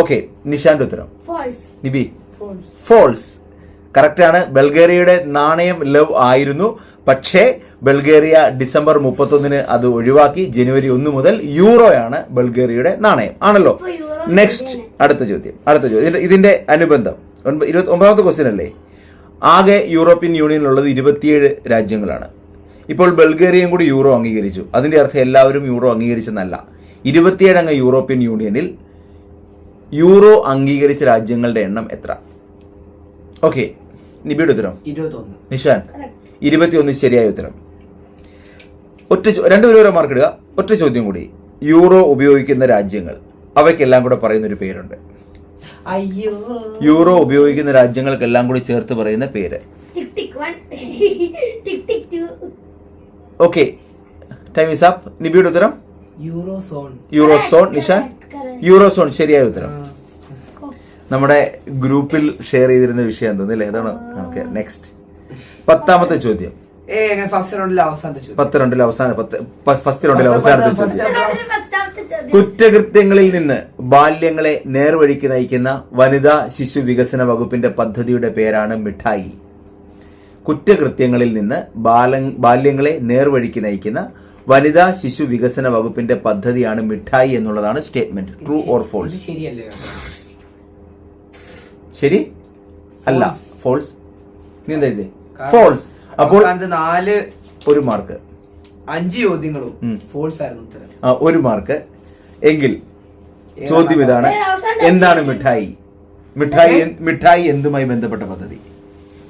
[SPEAKER 2] ഓക്കെ നിഷാന്റെ ഉത്തരം.
[SPEAKER 3] ഫോൾസ്
[SPEAKER 2] നിബി. ഫോൾസ് കറക്റ്റ് ആണ്. ബൾഗേറിയയുടെ നാണയം ലവ് ആയിരുന്നു. പക്ഷേ ബൾഗേറിയ ഡിസംബർ മുപ്പത്തൊന്നിന് അത് ഒഴിവാക്കി ജനുവരി ഒന്ന് മുതൽ യൂറോയാണ് ബൾഗേറിയയുടെ നാണയം. ആണല്ലോ? നെക്സ്റ്റ് അടുത്ത ചോദ്യം. അടുത്ത ചോദ്യം. ഇതിന്റെ- അനുബന്ധം. ഇരുപത്തി ഒമ്പതാമത്തെ ക്വസ്റ്റ്യൻ അല്ലേ? ആകെ യൂറോപ്യൻ യൂണിയനിലുള്ളത് ഇരുപത്തിയേഴ് രാജ്യങ്ങളാണ്. ഇപ്പോൾ ബൾഗേറിയയും കൂടി യൂറോ അംഗീകരിച്ചു. അതിന്റെ അർത്ഥം എല്ലാവരും യൂറോ അംഗീകരിച്ചെന്നല്ല. ഇരുപത്തിയേഴ് അംഗ യൂറോപ്യൻ യൂണിയനിൽ യൂറോ അംഗീകരിച്ച രാജ്യങ്ങളുടെ എണ്ണം എത്ര? ഓക്കെ നിബിയുടെ ഉത്തരം. നിഷാൻ. ഇരുപത്തിയൊന്ന് ശരിയായ ഉത്തരം. ഒറ്റ രണ്ടുപേരും ഓരോ മാർക്ക് ഇടുക. ഒറ്റ ചോദ്യം കൂടി. യൂറോ ഉപയോഗിക്കുന്ന രാജ്യങ്ങൾ. അവയ്ക്കെല്ലാം കൂടെ പറയുന്ന ഒരു പേരുണ്ട്.
[SPEAKER 1] അയ്യോ.
[SPEAKER 2] യൂറോ ഉപയോഗിക്കുന്ന രാജ്യങ്ങൾക്കെല്ലാം കൂടി ചേർത്ത് പറയുന്ന പേര്.
[SPEAKER 3] Tick tick one tick tick two
[SPEAKER 2] okay time is up നിബിയുടെ ഉത്തരം?
[SPEAKER 1] Eurozone.
[SPEAKER 2] Eurozone Nishan?
[SPEAKER 3] Correct.
[SPEAKER 2] Eurozone ശരിയായ ഉത്തരം. നമ്മുടെ ഗ്രൂപ്പിൽ ഷെയർ ചെയ്തിരുന്ന വിഷയം തോന്നില്ലേ അതാണ് ഓക്കെ നെക്സ്റ്റ് പത്താമത്തെ ചോദ്യം.
[SPEAKER 1] ഏ ഫസ്റ്റ് റൗണ്ടിലെ അവസാനത്തെ
[SPEAKER 2] പത്ത് റൗണ്ടിൽ അവസാന ഫസ്റ്റ് റൗണ്ടിൽ അവസാനത്തെ ചോദ്യം.
[SPEAKER 3] ചോദ്യം
[SPEAKER 2] കുറ്റകൃത്യങ്ങളിൽ നിന്ന് ബാല്യങ്ങളെ നേർവഴിക്ക് നയിക്കുന്ന വനിതാ ശിശു വികസന വകുപ്പിന്റെ പദ്ധതിയുടെ പേരാണ് മിഠായി. കുറ്റകൃത്യങ്ങളിൽ നിന്ന് ബാല ബാല്യങ്ങളെ നേർവഴിക്ക് നയിക്കുന്ന വനിതാ ശിശു വികസന വകുപ്പിന്റെ പദ്ധതിയാണ് മിഠായി എന്നുള്ളതാണ് സ്റ്റേറ്റ്മെന്റ്. ട്രൂ ഓർ ഫോൾസ്
[SPEAKER 1] ശരിയല്ലേ?
[SPEAKER 2] ശരി? അല്ല ഫോൾസ് നീ എന്താ എഴുതി ഫോൾസ് അപ്പോൾ
[SPEAKER 1] നാല്
[SPEAKER 2] ഒരു മാർക്ക്
[SPEAKER 1] അഞ്ച് ചോദ്യങ്ങളും ഫോൾസ് ആയിരുന്നു ഉത്തരം.
[SPEAKER 2] ഒരു മാർക്ക് എങ്കിൽ ചോദ്യം ഇതാണ്. എന്താണ് മിഠായി? മിഠായി എന്ത്- മിഠായി എന്തുമായി ബന്ധപ്പെട്ട പദ്ധതി?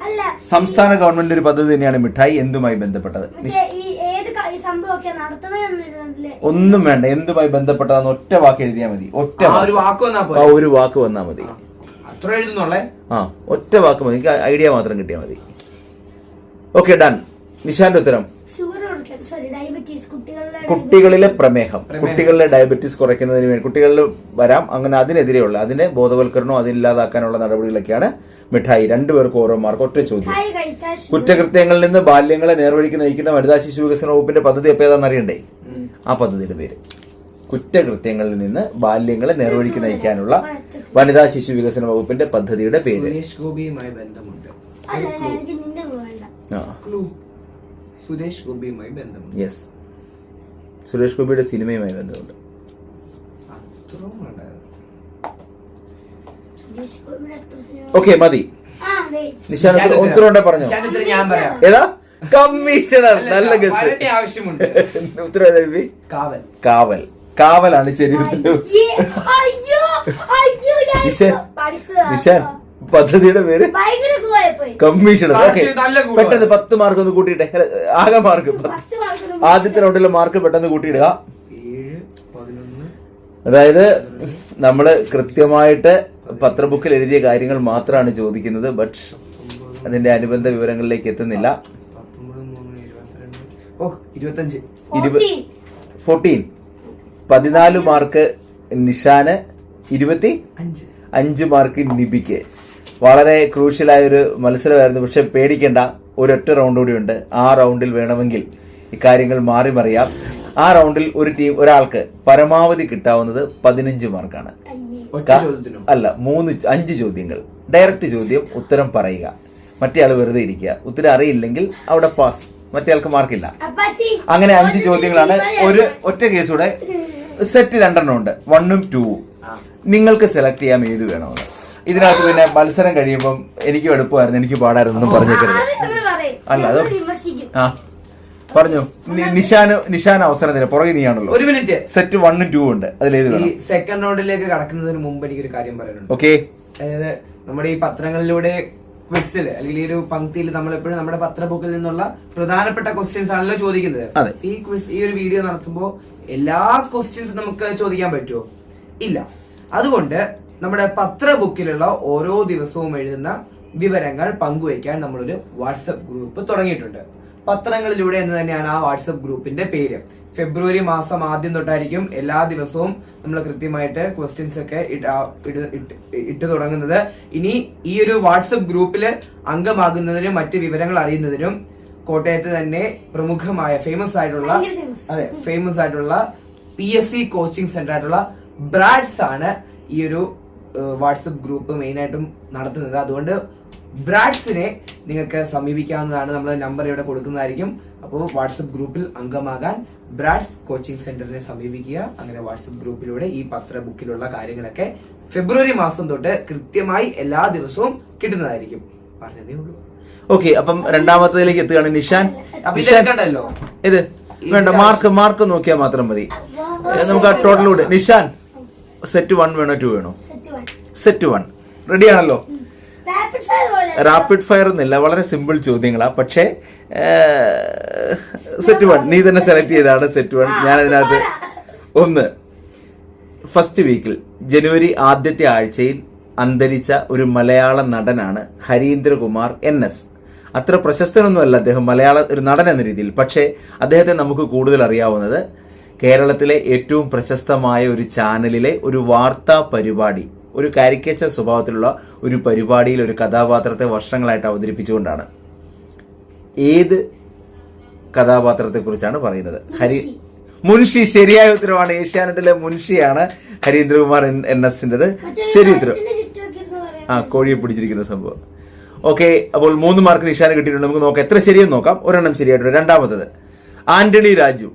[SPEAKER 3] അല്ല
[SPEAKER 2] സംസ്ഥാന ഗവൺമെന്റിന്റെ ഒരു പദ്ധതി തന്നെയാണ് മിഠായി എന്തുമായി ബന്ധപ്പെട്ടത്?
[SPEAKER 3] സംഭവമൊക്കെ നടത്തുന്നതെന്നില്ലേ
[SPEAKER 2] ഒന്നും വേണ്ട. എന്തുമായി ബന്ധപ്പെട്ടതാന്ന് ഒറ്റ വാക്ക് എഴുതിയാൽ മതി. ഒറ്റ
[SPEAKER 1] ആ ഒരു
[SPEAKER 2] വാക്ക്. ആ ഒരു വാക്ക് വന്നാൽ മതി.
[SPEAKER 1] അത്ര എഴുതുന്നുള്ളേ?
[SPEAKER 2] ആ ഒറ്റ വാക്ക് മതി. എനിക്ക് ഐഡിയ മാത്രം കിട്ടിയാൽ മതി. Okay done. നിശാന്റെ ഉത്തരം
[SPEAKER 3] ഷുഗർ കൊടുക്കാൻ സോറി ഡയബറ്റീസ് കുട്ടികളുടെ
[SPEAKER 2] കുട്ടികളിലെ പ്രമേഹം. കുട്ടികളിലെ ഡയബറ്റീസ് കുറയ്ക്കുന്നതിന് വേണ്ടി കുട്ടികളിൽ വരാം. അങ്ങനെ അതിനെതിരെയുള്ള അതിനെ ബോധവൽക്കരണവും അതില്ലാതാക്കാനുള്ള നടപടികളൊക്കെയാണ് മിഠായി. രണ്ടുപേർക്കും ഓരോ മാർക്ക് ഒറ്റ ചോദ്യം. കുറ്റകൃത്യങ്ങളിൽ നിന്ന് ബാല്യങ്ങളെ നേർവഴിക്ക് നയിക്കുന്ന വനിതാ ശിശു വികസന വകുപ്പിന്റെ പദ്ധതി എപ്പോൾ ഏതാണെന്ന് അറിയണ്ടേ? ആ പദ്ധതിയുടെ പേര്. കുറ്റകൃത്യങ്ങളിൽ നിന്ന് ബാല്യങ്ങളെ നേർവഴിക്ക് നയിക്കാനുള്ള വനിതാ ശിശു വികസന വകുപ്പിന്റെ പദ്ധതിയുടെ പേര്.
[SPEAKER 1] സുരേഷ് ഗോപിയുമായി ബന്ധമുണ്ട്.
[SPEAKER 3] അല്ല അല്ല, എനിക്ക് വേണ്ട.
[SPEAKER 2] ആ.
[SPEAKER 1] സുരേഷ് ഗോപിയുമായി ബന്ധമുണ്ട്.
[SPEAKER 2] യെസ് സുരേഷ് ഗോപിയുടെ സിനിമയുമായി ബന്ധമുണ്ട്. ഓക്കെ മതി.
[SPEAKER 1] ഉത്തരം.
[SPEAKER 2] ഉത്തരവുണ്ടെ പറഞ്ഞോ? ഏതാ? കമ്മീഷണർ. നല്ല ഗസ്
[SPEAKER 1] ആവശ്യമുണ്ട്. കാവൽ.
[SPEAKER 2] കാവൽ. കാവലാണ് ശരി നിശാൻ
[SPEAKER 3] അയ്യേ,
[SPEAKER 2] പദ്ധതിയുടെ പേര്?
[SPEAKER 1] കമ്മീഷൻ
[SPEAKER 2] ഓക്കെ പെട്ടെന്ന് പത്ത് മാർക്ക് ഒന്ന് കൂട്ടിയിട്ടെ. ആകെ മാർക്ക് ആദ്യത്തെ റൗണ്ടിലെ മാർക്ക് പെട്ടെന്ന് കൂട്ടിയിടുക. അതായത് നമ്മൾ കൃത്യമായിട്ട് പത്രബുക്കിൽ എഴുതിയ കാര്യങ്ങൾ മാത്രമാണ് ചോദിക്കുന്നത്. ബട്ട് അതിന്റെ അനുബന്ധ വിവരങ്ങളിലേക്ക് എത്തുന്നില്ല.
[SPEAKER 1] പത്തൊമ്പത് മൂന്ന് ഇരുപത്തിരണ്ട്. ഓ ഇരുപത്തഞ്ച്.
[SPEAKER 2] ഇരുപത്.
[SPEAKER 3] 14.
[SPEAKER 2] ഫോർട്ടീൻ പതിനാല് മാർക്ക് നിഷാന്. ഇരുപത്തി
[SPEAKER 1] അഞ്ച്.
[SPEAKER 2] അഞ്ച് മാർക്ക് നിബിക്ക്. വളരെ ക്രൂഷ്യലായ ഒരു മത്സരമായിരുന്നു. പക്ഷെ പേടിക്കേണ്ട ഒരൊറ്റ റൗണ്ട് കൂടി ഉണ്ട് ആ റൗണ്ടിൽ വേണമെങ്കിൽ ഇക്കാര്യങ്ങൾ മാറി മറിയാം. ആ റൗണ്ടിൽ ഒരു ടീം ഒരാൾക്ക് പരമാവധി കിട്ടാവുന്നത് പതിനഞ്ച് മാർക്കാണ് അല്ല മൂന്ന് അഞ്ച് ചോദ്യങ്ങൾ. ഡയറക്റ്റ് ചോദ്യം ഉത്തരം പറയുക. മറ്റേയാൾ വെറുതെ ഇരിക്കുക. ഉത്തരം അറിയില്ലെങ്കിൽ അവിടെ പാസ് മറ്റേയാൾക്ക് മാർക്കില്ല
[SPEAKER 3] അപ്പാച്ചി
[SPEAKER 2] അങ്ങനെ അഞ്ച് ചോദ്യങ്ങളാണ്. ഒരു ഒറ്റ കേസൂടെ സെറ്റ് രണ്ടെണ്ണം ഉണ്ട്. വണ്ണും ടൂവും നിങ്ങൾക്ക് സെലക്ട് ചെയ്യാം ഏത് വേണമെന്ന്. ഇതിനകത്ത് പിന്നെ മത്സരം കഴിയുമ്പം എനിക്ക് എളുപ്പമായിരുന്നു എനിക്ക് പാടായിരുന്നു ഒന്നും പറഞ്ഞേക്കരുത്. അല്ല, അത് ആ പറഞ്ഞു. നിഷാന് നിഷാൻ അവസരം തരാം പുറകെ നീയാണല്ലോ.
[SPEAKER 1] ഒരു മിനിറ്റ്.
[SPEAKER 2] സെറ്റ് വണ്ണും ടൂ ഉണ്ട്. അതിലേത്
[SPEAKER 1] ഈ സെക്കൻഡ് റൗണ്ടിലേക്ക് കടക്കുന്നതിന് മുമ്പ് എനിക്കൊരു കാര്യം പറയാനുണ്ട്.
[SPEAKER 2] ഓക്കെ
[SPEAKER 1] അതായത് നമ്മുടെ ഈ പത്രങ്ങളിലൂടെ ക്വിസിൽ അല്ലെങ്കിൽ ഈ ഒരു പങ്ക്തിയിൽ നമ്മളെപ്പോഴും നമ്മുടെ പത്രബുക്കിൽ നിന്നുള്ള പ്രധാനപ്പെട്ട ക്വസ്റ്റ്യൻസ് ആണല്ലോ ചോദിക്കുന്നത്. ഈ ക്വിസ് ഈ ഒരു വീഡിയോ നടത്തുമ്പോൾ എല്ലാ ക്വസ്റ്റ്യൻസ് നമുക്ക് ചോദിക്കാൻ പറ്റുമോ ഇല്ല. അതുകൊണ്ട് നമ്മുടെ പത്ര ബുക്കിലുള്ള ഓരോ ദിവസവും എഴുതുന്ന വിവരങ്ങൾ പങ്കുവയ്ക്കാൻ നമ്മളൊരു വാട്സപ്പ് ഗ്രൂപ്പ് തുടങ്ങിയിട്ടുണ്ട്. പത്രങ്ങളിലൂടെ എന്ന് തന്നെയാണ് ആ വാട്സപ്പ് ഗ്രൂപ്പിന്റെ പേര്. ഫെബ്രുവരി മാസം ആദ്യം തൊട്ടായിരിക്കും എല്ലാ ദിവസവും നമ്മൾ കൃത്യമായിട്ട് ക്വസ്റ്റ്യൻസ് ഒക്കെ ഇട്ടു തുടങ്ങുന്നത്. ഇനി ഈ ഒരു വാട്സപ്പ് ഗ്രൂപ്പിൽ അംഗമാകുന്നതിനും മറ്റ് വിവരങ്ങൾ അറിയുന്നതിനും കോട്ടയത്ത് തന്നെ പ്രമുഖമായ ഫേമസ് ആയിട്ടുള്ള അതെ ഫേമസ് ആയിട്ടുള്ള P S C coaching centre ആയിട്ടുള്ള ബ്രാഡ്സ് ആണ് ഈ ഒരു വാട്സപ്പ് ഗ്രൂപ്പ് മെയിൻ ആയിട്ടും നടത്തുന്നത്. അതുകൊണ്ട് ബ്രാഡ്സിനെ നിങ്ങൾക്ക് സമീപിക്കാവുന്നതാണ്. നമ്മൾ നമ്പർ ഇവിടെ കൊടുക്കുന്നതായിരിക്കും. അപ്പോൾ വാട്സപ്പ് ഗ്രൂപ്പിൽ അംഗമാകാൻ ബ്രാഡ്സ് കോച്ചിങ് സെന്ററിനെ സമീപിക്കുക. അങ്ങനെ വാട്സപ്പ് ഗ്രൂപ്പിലൂടെ ഈ പത്ര ബുക്കിലുള്ള കാര്യങ്ങളൊക്കെ ഫെബ്രുവരി മാസം തൊട്ട് കൃത്യമായി എല്ലാ ദിവസവും കിട്ടുന്നതായിരിക്കും. പറഞ്ഞതേ ഉള്ളൂ.
[SPEAKER 2] ഓക്കെ അപ്പം രണ്ടാമത്തേലേക്ക് എത്തുകയാണ് നിഷാൻ.
[SPEAKER 1] ഇതെടുക്കണ്ടല്ലോ
[SPEAKER 2] ഇത് വേണ്ട മാർക്ക് മാർക്ക് നോക്കിയാൽ മാത്രം മതി. നമുക്ക് ആ ടോട്ടലൂടെ നിഷാൻ. സെറ്റ് വൺ വേണോ ടു വേണോ?
[SPEAKER 3] സെറ്റ് വൺ
[SPEAKER 2] റെഡി ആണല്ലോ?
[SPEAKER 3] റാപ്പിഡ് ഫയർ പോലെ.
[SPEAKER 2] റാപ്പിഡ് ഫയർ എന്നില്ല വളരെ സിമ്പിൾ ചോദ്യങ്ങളാ. പക്ഷേ സെറ്റ് വൺ നീ തന്നെ സെലക്ട് ചെയ്താണ് സെറ്റ് വൺ ഞാൻ അതിനകത്ത് ഒന്ന് ഫസ്റ്റ് വീക്കിൽ ജനുവരി ആദ്യത്തെ ആഴ്ചയിൽ അന്തരിച്ച ഒരു മലയാള നടനാണ് ഹരീന്ദ്രകുമാർ എൻ എസ്. അത്ര പ്രശസ്തനൊന്നുമല്ല അദ്ദേഹം മലയാള ഒരു നടൻ എന്ന രീതിയിൽ. പക്ഷേ അദ്ദേഹത്തെ നമുക്ക് കൂടുതൽ അറിയാവുന്നത് കേരളത്തിലെ ഏറ്റവും പ്രശസ്തമായ ഒരു ചാനലിലെ ഒരു വാർത്താ പരിപാടി ഒരു കാരിക്കേച്ചർ സ്വഭാവത്തിലുള്ള ഒരു പരിപാടിയിൽ ഒരു കഥാപാത്രത്തെ വർഷങ്ങളായിട്ട് അവതരിപ്പിച്ചുകൊണ്ടാണ്. ഏത് കഥാപാത്രത്തെക്കുറിച്ചാണ് പറയുന്നത്? ഹരി മുൻഷി. ശരിയായ ഉത്തരവാണ്. ഏഷ്യാനെറ്റിലെ മുൻഷിയാണ് ഹരീന്ദ്രകുമാർ എൻ- എസിന്റെത്. ശരി ഉത്തരം
[SPEAKER 3] മരത്തിന്റെ ചുറ്റുമൊക്കെ ഇരുന്ന് പറയാം
[SPEAKER 2] ആ കോഴിയെ പിടിച്ചിരിക്കുന്ന സംഭവം. ഓക്കെ അപ്പോൾ മൂന്ന് മാർക്ക് നിഷാന് കിട്ടിയിട്ടുണ്ട്. നമുക്ക് നോക്കാം. എത്ര ശരിയെന്ന് നോക്കാം. ഒരെണ്ണം ശരിയായിട്ടുണ്ട്. രണ്ടാമത്തത് ആന്റണി രാജു.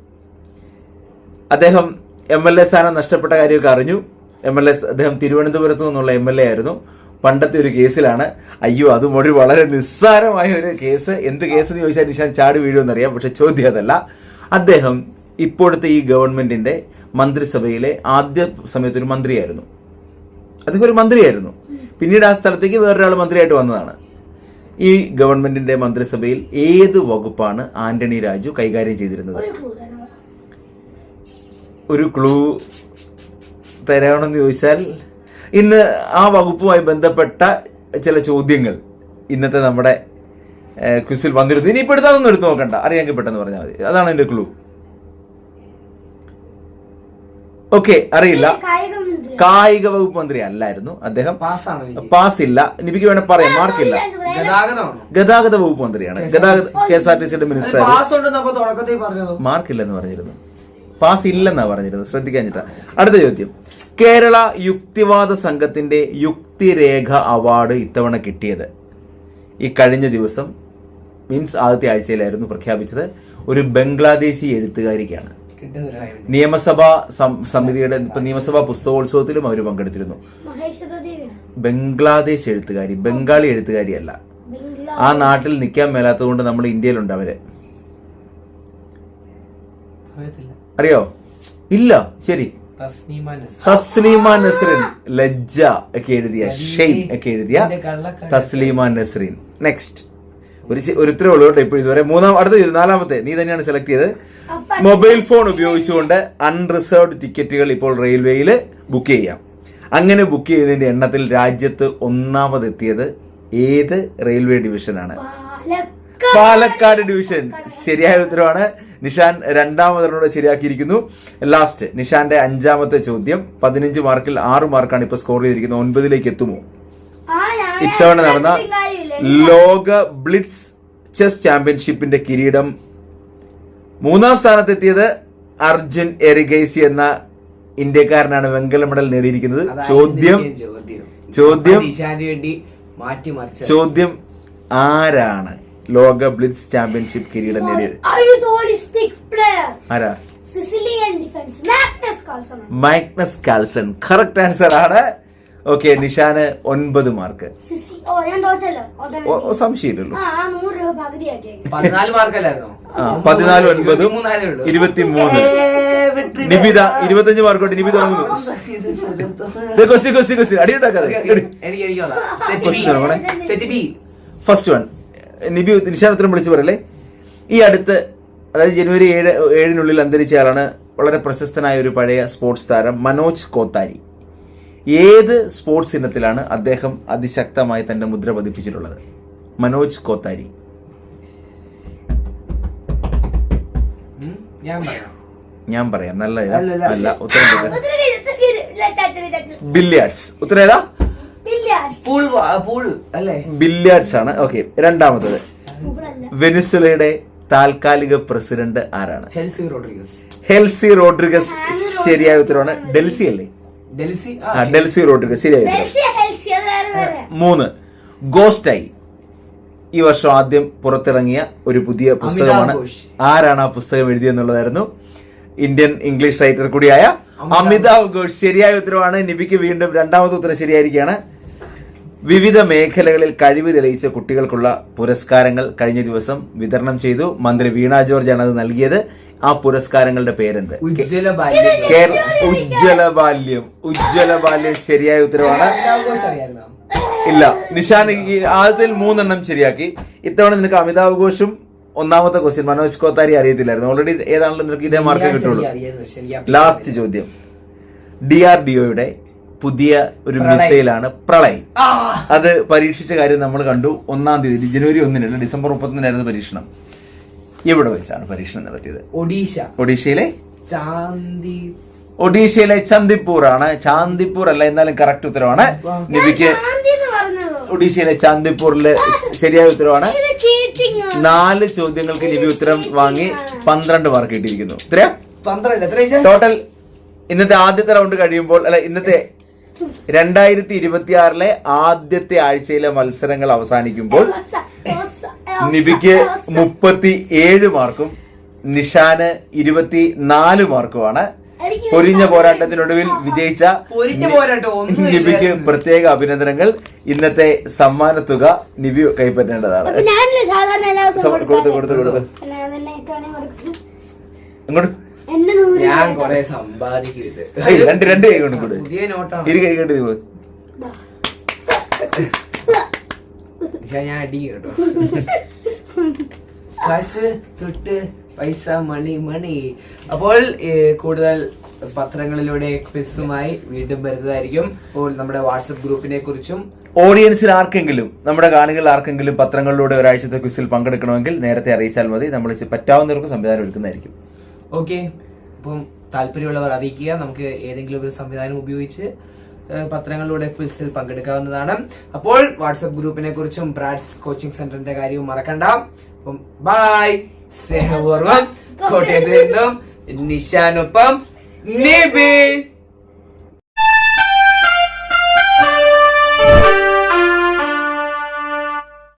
[SPEAKER 2] അദ്ദേഹം എം എൽ എ സ്ഥാനം നഷ്ടപ്പെട്ട കാര്യമൊക്കെ അറിഞ്ഞു. എം എൽ എ അദ്ദേഹം തിരുവനന്തപുരത്ത് നിന്നുള്ള എം എൽ എ ആയിരുന്നു. പണ്ടത്തെ ഒരു കേസിലാണ്. അയ്യോ അതും ഒരു വളരെ നിസ്സാരമായ ഒരു കേസ്. എന്ത് കേസ് എന്ന് ചോദിച്ചാൽ നിഷാൻ ചാടി വീഴുമെന്നറിയാം പക്ഷെ ചോദ്യം അതല്ല. അദ്ദേഹം ഇപ്പോഴത്തെ ഈ ഗവൺമെന്റിന്റെ മന്ത്രിസഭയിലെ ആദ്യ സമയത്ത് ഒരു മന്ത്രിയായിരുന്നു. അദ്ദേഹം ഒരു മന്ത്രിയായിരുന്നു. പിന്നീട് ആ സ്ഥലത്തേക്ക് വേറൊരാൾ മന്ത്രിയായിട്ട് വന്നതാണ്. ഈ ഗവൺമെന്റിന്റെ മന്ത്രിസഭയിൽ ഏത് വകുപ്പാണ് ആന്റണി രാജു കൈകാര്യം ചെയ്തിരുന്നത്?
[SPEAKER 3] ഒരു ക്ലൂ
[SPEAKER 2] തരാണെന്ന് ചോദിച്ചാൽ ഇന്ന് ആ വകുപ്പുമായി ബന്ധപ്പെട്ട ചില ചോദ്യങ്ങൾ ഇന്നത്തെ നമ്മുടെ ക്വിസിൽ വന്നിരുന്നു. ഇനി ഇപ്പോൾ എടുത്താൽ ഒന്നും എടുത്ത് നോക്കണ്ട. അറിയാമെങ്കിൽ പെട്ടെന്ന് പറഞ്ഞാൽ മതി. അതാണ് എന്റെ ക്ലൂ ഓക്കെ അറിയില്ല.
[SPEAKER 3] കായിക
[SPEAKER 2] വകുപ്പ് മന്ത്രി അല്ലായിരുന്നു. അദ്ദേഹം പാസ് ഇല്ല നിബിക്ക് വേണേ പറയാം. മാർക്കില്ല
[SPEAKER 1] ഗതാഗതമാണോ?
[SPEAKER 2] ഗതാഗത വകുപ്പ് മന്ത്രിയാണ്. ഗതാഗത കെ എസ് ആർ ടി സിയുടെ മിനിസ്റ്റർ
[SPEAKER 1] പാസ് ഉണ്ടെന്ന് അപ്പൊ തുടക്കത്തിൽ പറഞ്ഞതോ.
[SPEAKER 2] മാർക്കില്ലെന്ന് പറഞ്ഞിരുന്നു. പാസ് ഇല്ലെന്നാ പറഞ്ഞിരുന്നത്. ശ്രദ്ധിക്കാഞ്ഞിട്ടാ അടുത്ത ചോദ്യം. കേരള യുക്തിവാദ സംഘത്തിന്റെ യുക്തിരേഖ അവാർഡ് ഇത്തവണ കിട്ടിയത്? ഈ കഴിഞ്ഞ ദിവസം മീൻസ് ആദ്യത്തെ ആഴ്ചയിലായിരുന്നു പ്രഖ്യാപിച്ചത്. ഒരു ബംഗ്ലാദേശി എഴുത്തുകാരിക്കാണ്. നിയമസഭാ സമിതിയുടെ ഇപ്പൊ നിയമസഭാ പുസ്തകോത്സവത്തിലും അവർ പങ്കെടുത്തിരുന്നു. ബംഗ്ലാദേശ് എഴുത്തുകാരി ബംഗാളി എഴുത്തുകാരിയല്ല. ആ നാട്ടിൽ നിൽക്കാൻ മേലാത്തത് കൊണ്ട് നമ്മൾ ഇന്ത്യയിലുണ്ട് അവർ.
[SPEAKER 1] അറിയത്തില്ല.
[SPEAKER 2] അറിയോ? ഇല്ല. ശരി. തസ്ലീമ നസ്രിൻ ലജ്ജ ഒക്കെ എഴുതിയ ഷെയ്ൻ ഒക്കെ എഴുതിയ. തസ്ലീമ നസ്രീൻ നെക്സ്റ്റ് ഒരു ഒരുത്തരേ ഒരു ഉത്തരവേ ഉള്ളൂ കേട്ടോ ഇപ്പോൾ ഇതുവരെ. മൂന്നാം അടുത്ത ചെയ്തു നാലാമത്തെ. നീ തന്നെയാണ് സെലക്ട് ചെയ്തത്. മൊബൈൽ ഫോൺ ഉപയോഗിച്ചുകൊണ്ട് അൺറിസർവ്ഡ് ടിക്കറ്റുകൾ ഇപ്പോൾ റെയിൽവേയിൽ ബുക്ക് ചെയ്യാം. അങ്ങനെ ബുക്ക് ചെയ്തതിന്റെ എണ്ണത്തിൽ രാജ്യത്ത് ഒന്നാമതെത്തിയത് ഏത് റെയിൽവേ ഡിവിഷനാണ്
[SPEAKER 3] പാലക്കാട്.
[SPEAKER 2] പാലക്കാട് ഡിവിഷൻ ശരിയായ ഉത്തരവാണ്. നിഷാൻ രണ്ടാമതിനോട് ശരിയാക്കിയിരിക്കുന്നു. ലാസ്റ്റ് നിഷാന്റെ അഞ്ചാമത്തെ ചോദ്യം. പതിനഞ്ച് മാർക്കിൽ ആറ് മാർക്കാണ് ഇപ്പൊ സ്കോർ ചെയ്തിരിക്കുന്നത്. ഒൻപതിലേക്ക് എത്തുമോ? ഇത്തവണ നടന്ന
[SPEAKER 3] കാര്യമില്ല.
[SPEAKER 2] ലോക ബ്ലിറ്റ്സ് ചെസ് ചാമ്പ്യൻഷിപ്പിന്റെ കിരീടം. മൂന്നാം സ്ഥാനത്തെത്തിയത് അർജുൻ എറിഗൈസി എന്ന ഇന്ത്യക്കാരനാണ് വെങ്കല മെഡൽ നേടിയിരിക്കുന്നത്. ചോദ്യം
[SPEAKER 1] ചോദ്യം.
[SPEAKER 2] ചോദ്യം ആരാണ്? ലോക ബ്ലിറ്റ്സ് ചാമ്പ്യൻഷിപ്പ് കിരീടം നേടിയത് ആരാ?
[SPEAKER 3] Sicilian defence Magnus Carlsen
[SPEAKER 2] Magnus Carlsen correct answer ആണ്. ഓക്കെ നിഷാന് ഒൻപത് മാർക്ക്
[SPEAKER 3] സിസി ഓ ഞാൻ തോറ്റല്ലോ.
[SPEAKER 2] ഓ, ഓ, സംശയമില്ലല്ലോ.
[SPEAKER 3] ആ ആ നൂറ് രൂപ
[SPEAKER 1] പതിനാല് മാർക്കല്ലായിരുന്നോ
[SPEAKER 2] ആ പതിനാല് ഒൻപതും
[SPEAKER 1] ഉള്ളൂ.
[SPEAKER 2] ഇരുപത്തിമൂന്ന്. നിബിത ഇരുപത്തഞ്ച് മാർക്കോട്ട് നിബിത ക്വസ്റ്റ്യൻ അടിയുണ്ടാക്കാതെ
[SPEAKER 1] Okay, okay. എനിക്ക് എനിക്ക് set B set B
[SPEAKER 2] first one Nibi നിശാനത്തിനും വിളിച്ചു പറയല്ലേ? ഈ അടുത്ത് അതായത് ജനുവരി ഏഴ് ഏഴിനുള്ളിൽ അന്തരിച്ചയാളാണ് വളരെ പ്രശസ്തനായ ഒരു പഴയ സ്പോർട്സ് താരം മനോജ് കോത്താരി. ഏത് സ്പോർട്സ് ഇനത്തിലാണ് അദ്ദേഹം അതിശക്തമായി തന്റെ മുദ്ര പതിപ്പിച്ചിട്ടുള്ളത്? മനോജ് കോത്താരി.
[SPEAKER 1] ഞാൻ പറയാം.
[SPEAKER 2] ഞാൻ പറയാം. നല്ല.
[SPEAKER 1] അല്ല,
[SPEAKER 2] ഉത്തരം. ബില്ലിയാർഡ്സ് ഉത്തരം ഏതാ
[SPEAKER 3] ഇല്ല.
[SPEAKER 1] പൂൾ പൂൾ അല്ലേ?
[SPEAKER 2] ബില്ലിയാർഡ്സ് ആണ്. ഓക്കെ രണ്ടാമത്തത്. വെനിസുലയുടെ താൽക്കാലിക പ്രസിഡന്റ് ആരാണ്?
[SPEAKER 1] ഹെൽസി റോഡ്രിഗസ്
[SPEAKER 2] ഹെൽസി റോഡ്രിഗസ് ശരിയായ ഉത്തരവാണ്. ഡെൽസി അല്ലേ?
[SPEAKER 1] ഡെൽസി
[SPEAKER 2] ആ ഡെൽസി റോഡ്രിഗസ് ശരിയായ ഉത്തരം
[SPEAKER 3] ഹെൽസിയ, ഹെൽസിയ, വേറെ വേറെ.
[SPEAKER 2] മൂന്ന്. ഗോസ്റ്റായി. ഈ വർഷം ആദ്യം പുറത്തിറങ്ങിയ ഒരു പുതിയ പുസ്തകമാണ്. ആരാണ് ആ പുസ്തകം എഴുതിയെന്നുള്ളതായിരുന്നു? ഇന്ത്യൻ ഇംഗ്ലീഷ് റൈറ്റർ കൂടിയായ
[SPEAKER 1] അമിതാഭ്
[SPEAKER 2] ഘോഷ് ശരിയായ ഉത്തരവാണ്. നിബിക്ക് വീണ്ടും രണ്ടാമത്തെ ഉത്തരം ശരിയായിരിക്കുകയാണ്. വിവിധ മേഖലകളിൽ കഴിവ് തെളിയിച്ച കുട്ടികൾക്കുള്ള പുരസ്കാരങ്ങൾ കഴിഞ്ഞ ദിവസം വിതരണം ചെയ്തു. മന്ത്രി വീണ ജോർജ് ആണ് അത് നൽകിയത്. ആ പുരസ്കാരങ്ങളുടെ പേരെന്ത്?
[SPEAKER 1] ഉജ്ജ്വല ബാല്യം.
[SPEAKER 2] ഉജ്ജ്വല ബാല്യം. ഉജ്ജ്വല ബാല്യം ശരിയായ ഉത്തരവാണ്. ഇല്ല. നിഷാൻ ആദ്യത്തിൽ മൂന്നെണ്ണം ശരിയാക്കി. ഇത്തവണ നിനക്ക് അമിതാവ് ഘോഷും ഒന്നാമത്തെ ക്വസ്റ്റ്യൻ മനോജ് കോത്താരി അറിയത്തില്ലായിരുന്നു. ഓൾറെഡി ഏതാണല്ലോ നിനക്ക് ഇതേ മാർക്ക് കിട്ടുള്ളൂ. ലാസ്റ്റ് ചോദ്യം. ഡി ആർ ഡി ഒയുടെ പുതിയ ഒരു മിസൈലാണ് പ്രളയ്. അത് പരീക്ഷിച്ച കാര്യം നമ്മൾ കണ്ടു ഒന്നാം തീയതി ജനുവരി ഒന്നിനല്ല ഡിസംബർ മുപ്പത്തൊന്നിനായിരുന്നു പരീക്ഷണം. എവിടെ വെച്ചാണ് പരീക്ഷണം നടത്തിയത്?
[SPEAKER 1] ഒഡീഷ.
[SPEAKER 2] ഒഡീഷയിലെ?
[SPEAKER 1] ചാന്തി
[SPEAKER 2] ഒഡീഷയിലെ ചന്ദിപ്പൂർ ആണ് ചാന്ദിപ്പൂർ അല്ല എന്നാലും കറക്റ്റ് ഉത്തരവാണ്
[SPEAKER 3] പറഞ്ഞുള്ളൂ.
[SPEAKER 2] ഒഡീഷയിലെ ചാന്ദിപ്പൂരിലെ ശരിയായ ഉത്തരവാണ്. നാല് ചോദ്യങ്ങൾക്ക് ലഭ്യ ഉത്തരം വാങ്ങി പന്ത്രണ്ട് മാർക്ക് കിട്ടിയിരിക്കുന്നു.
[SPEAKER 1] പന്ത്രണ്ട്?
[SPEAKER 2] ടോട്ടൽ ഇന്നത്തെ ആദ്യത്തെ റൗണ്ട് കഴിയുമ്പോൾ അല്ല ഇന്നത്തെ രണ്ടായിരത്തി ഇരുപത്തി ആറിലെ ആദ്യത്തെ ആഴ്ചയിലെ മത്സരങ്ങൾ അവസാനിക്കുമ്പോൾ നിബിക്ക് മുപ്പത്തി ഏഴ് മാർക്കും നിഷാന് ഇരുപത്തി നാല് മാർക്കുമാണ് പൊരിഞ്ഞ പോരാട്ടത്തിനൊടുവിൽ വിജയിച്ച. നിബിക്ക് പ്രത്യേക അഭിനന്ദനങ്ങൾ ഇന്നത്തെ സമ്മാന തുക നിബി കൈപ്പറ്റേണ്ടതാണ് കൊടുത്തു കൊടുത്തു? കൊടുത്തു. ഇങ്ങോട്ട്
[SPEAKER 1] ഞാൻ
[SPEAKER 3] രൂപ.
[SPEAKER 1] കൊറേ സമ്പാദിക്കും
[SPEAKER 2] രണ്ട് രണ്ട് കൈ കൊണ്ട് കൊടു
[SPEAKER 1] പുതിയ നോട്ടാണ്
[SPEAKER 2] ഇരു കൈ കൊണ്ട് നീ പോയി.
[SPEAKER 1] പക്ഷെ ഞാൻ അടി കേട്ടോ കാശ് തൊട്ട് പൈസ മണി മണി അപ്പോൾ കൂടുതൽ പത്രങ്ങളിലൂടെ ക്വിസുമായി വീണ്ടും വരുന്നതായിരിക്കും. അപ്പോൾ നമ്മുടെ വാട്സപ്പ് ഗ്രൂപ്പിനെ കുറിച്ചും
[SPEAKER 2] ഓഡിയൻസിൽ ആർക്കെങ്കിലും നമ്മുടെ കാണികളിൽ ആർക്കെങ്കിലും പത്രങ്ങളിലൂടെ ഒരാഴ്ചത്തെ ക്വിസിൽ പങ്കെടുക്കണമെങ്കിൽ നേരത്തെ അറിയിച്ചാൽ മതി. നമ്മൾ പറ്റാവുന്നവർക്ക് സംവിധാനം ഒരുക്കുന്നതായിരിക്കും.
[SPEAKER 1] ഓക്കെ. അപ്പം താല്പര്യമുള്ളവർ അറിയിക്കുക. നമുക്ക് ഏതെങ്കിലും ഒരു സംവിധാനം ഉപയോഗിച്ച് പത്രങ്ങളിലൂടെ ക്വിസിൽ പങ്കെടുക്കാവുന്നതാണ്. അപ്പോൾ വാട്സപ്പ് ഗ്രൂപ്പിനെ കുറിച്ചും ബ്രാഡ്സ് കോച്ചിങ് സെന്ററിന്റെ കാര്യവും മറക്കണ്ട. അപ്പം ബൈ സ്നേഹപൂർവം കോട്ടയത്ത് നിന്നും നിശാനൊപ്പം നിബി.